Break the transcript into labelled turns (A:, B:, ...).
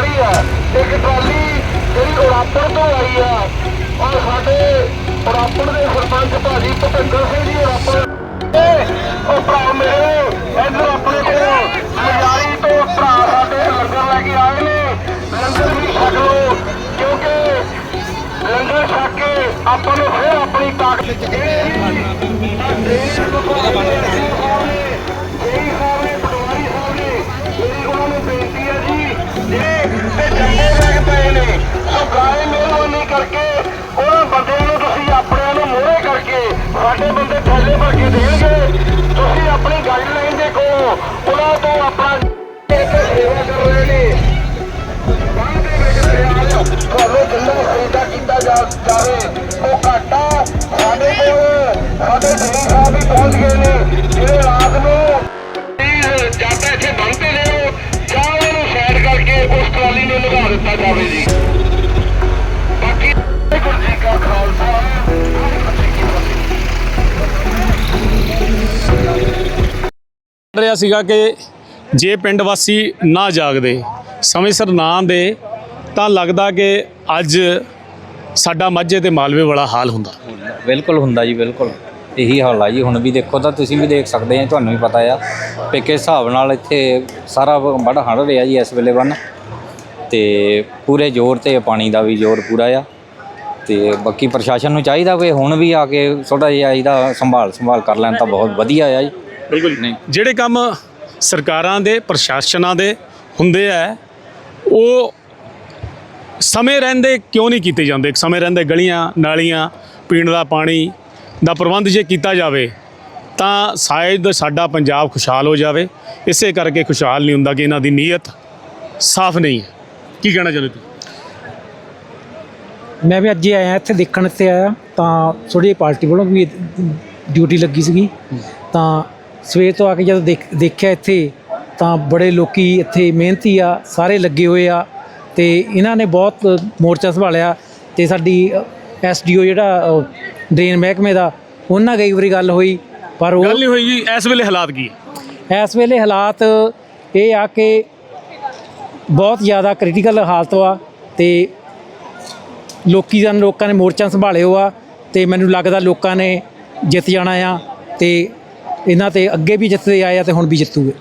A: ਖੜੀ ਆ ਇੱਕ ਟਰਾਲੀ ਜਿਹੜੀ ਉੜਾਪੜ ਤੋਂ ਆਈ ਆ ਔਰ ਸਾਡੇ ਉੜਾਪੜ ਦੇ ਸਰਪੰਚ ਭਾਜੀ ਭੁਪਿੰਦਰ ਸਿੰਘ ਜੀ ਉੜਾਪੜ ਉਹ ਭਰਾ ਮੇਰੇ ਇੱਧਰ ਆਪਣੇ ਕੋਲ ਮਜਾਰੀ ਤੋਂ ਭਰਾ ਸਾਡੇ ਲੰਗਰ ਲੈ ਕੇ ਆਏ ਨੇ। ਲੰਗਰ ਵੀ ਛਕ ਲਓ, ਕਿਉਂਕਿ ਲੰਗਰ ਛਕ ਕੇ ਆਪਾਂ ਨੂੰ ਫਿਰ ਆਪਣੀ ਤਾਕਤ ਚ ਜਿਹੜੀ ਤੁਹਾਨੂੰ ਖਰੀਦਾ ਕੀਤਾ ਜਾ ਜਾਵੇ। ਉਹ ਘਾਟਾ ਸਾਡੇ ਕੋਲ, ਸਾਡੇ ਸਿੰਘ ਸਾਹਿਬ ਵੀ ਪਹੁੰਚ ਗਏ ਨੇ, ਜਿਹੜੇ ਰਾਤ ਨੂੰ ਪਲੀਜ਼ ਇੱਥੇ ਬੰਦ ਤੇ ਲਿਓ ਜਾਂ ਉਹਨੂੰ ਸਾਈਡ ਕਰਕੇ ਉਸ ਟਰਾਲੀ ਨੂੰ ਲਗਾ ਦਿੱਤਾ ਜਾਵੇ ਜੀ। ਬਾਕੀ ਵਾਹਿਗੁਰੂ ਕਾ ਖਾਲਸਾ
B: ਰਿਹਾ ਸੀਗਾ ਕਿ ਜੇ ਪਿੰਡ ਵਾਸੀ ਨਾ ਜਾਗਦੇ, ਸਮੇਂ ਸਿਰ ਨਾ ਦੇ ਤਾਂ ਲੱਗਦਾ ਕਿ ਅੱਜ ਸਾਡਾ ਮਾਝੇ ਤੇ ਮਾਲਵੇ ਵਾਲਾ ਹਾਲ ਹੁੰਦਾ।
C: ਬਿਲਕੁਲ ਹੁੰਦਾ ਜੀ ਬਿਲਕੁਲ। ਇਹੀ ਹਾਲ ਆ ਜੀ। ਹੁਣ ਵੀ ਦੇਖੋ ਤਾਂ ਤੁਸੀਂ ਵੀ ਦੇਖ ਸਕਦੇ ਆ ਤੁਹਾਨੂੰ ਵੀ ਪਤਾ ਆ ਕਿ ਕਿਸ ਹਿਸਾਬ ਨਾਲ ਇੱਥੇ ਸਾਰਾ ਬੜ ਹੜ ਰਿਹਾ ਜੀ ਇਸ ਵੇਲੇ ਬੰਨ। ਤੇ ਪੂਰੇ ਜ਼ੋਰ ਤੇ ਪਾਣੀ ਦਾ ਵੀ ਜ਼ੋਰ ਪੂਰਾ ਆ। ਤੇ ਬਾਕੀ ਪ੍ਰਸ਼ਾਸਨ ਨੂੰ ਚਾਹੀਦਾ ਵੀ ਹੁਣ ਵੀ ਆ ਕੇ ਥੋੜਾ ਜਿਹਾ ਇਹਦਾ ਸੰਭਾਲ ਸੰਭਾਲ ਕਰ ਲੈਣ ਤਾਂ ਬਹੁਤ ਵਧੀਆ ਆ ਜੀ।
B: ਬਿਲਕੁਲ।
C: ਨਹੀਂ।
B: ਜਿਹੜੇ ਕੰਮ ਸਰਕਾਰਾਂ ਦੇ ਪ੍ਰਸ਼ਾਸਨਾਂ ਦੇ ਹੁੰਦੇ ਆ ਉਹ ਸਮੇਂ ਰਹਿੰਦੇ ਕਿਉਂ ਨਹੀਂ ਕੀਤੇ ਜਾਂਦੇ? ਸਮੇਂ ਰਹਿੰਦੇ ਗਲੀਆਂ, ਨਾਲੀਆਂ, ਪੀਣ ਦਾ ਪਾਣੀ ਦਾ ਪ੍ਰਬੰਧ ਜੇ ਕੀਤਾ ਜਾਵੇ, ਤਾਂ ਸ਼ਾਇਦ ਸਾਡਾ ਪੰਜਾਬ ਖੁਸ਼ਹਾਲ ਹੋ ਜਾਵੇ। ਇਸੇ ਕਰਕੇ ਖੁਸ਼ਹਾਲ ਨਹੀਂ ਹੁੰਦਾ ਕਿ ਇਹਨਾਂ ਦੀ ਨੀਅਤ ਸਾਫ਼ ਨਹੀਂ ਹੈ। ਕੀ ਕਹਿਣਾ ਚਾਹੁੰਦੇ ਤੁਸੀਂ?
D: ਮੈਂ ਵੀ ਅੱਜ ਹੀ ਆਇਆ, ਇੱਥੇ ਦੇਖਣ ਤੇ ਆਇਆ, ਤਾਂ ਥੋੜੀ ਪਾਰਟੀ ਵੱਲੋਂ ਵੀ ਡਿਊਟੀ ਲੱਗੀ ਸੀਗੀ। ਤਾਂ ਸਵੇਰ ਤੋਂ ਆ ਕੇ ਜਦੋਂ ਦੇਖਿਆ ਇੱਥੇ, ਤਾਂ ਬੜੇ ਲੋਕੀ ਇੱਥੇ ਮਿਹਨਤੀ ਆ, ਸਾਰੇ ਲੱਗੇ ਹੋਏ ਆ। ਤੇ ਇਹਨਾਂ ਨੇ ਬਹੁਤ ਮੋਰਚਾ ਸੰਭਾਲਿਆ ਤੇ ਸਾਡੀ ਐਸਡੀਓ ਜਿਹੜਾ ਡਰੇਨ ਮਹਿਕਮੇ ਦਾ ਉਹਨਾਂ ਕਈ ਵਾਰੀ ਗੱਲ ਹੋਈ ਪਰ ਉਹ
B: ਗੱਲ ਨਹੀਂ ਹੋਈ ਜੀ ਇਸ ਵੇਲੇ ਹਾਲਾਤ ਕੀ ਹੈ?
D: ਇਸ ਵੇਲੇ ਹਾਲਾਤ ਇਹ ਆ ਕਿ ਬਹੁਤ ਜ਼ਿਆਦਾ ਕ੍ਰਿਟੀਕਲ ਹਾਲਤ ਵਾ ਤੇ ਲੋਕੀ ਜਨ ਲੋਕਾਂ ਨੇ ਮੋਰਚਾ ਸੰਭਾਲਿਓ ਆ ਤੇ ਮੈਨੂੰ ਲੱਗਦਾ ਲੋਕਾਂ ਨੇ ਜਿੱਤ ਜਾਣਾ ਆ ਤੇ ਇਹਨਾਂ ਤੇ ਅੱਗੇ ਵੀ ਜਿੱਤਦੇ ਆਏ ਆ ਤੇ ਹੁਣ ਵੀ ਜਿੱਤੂਗੇ।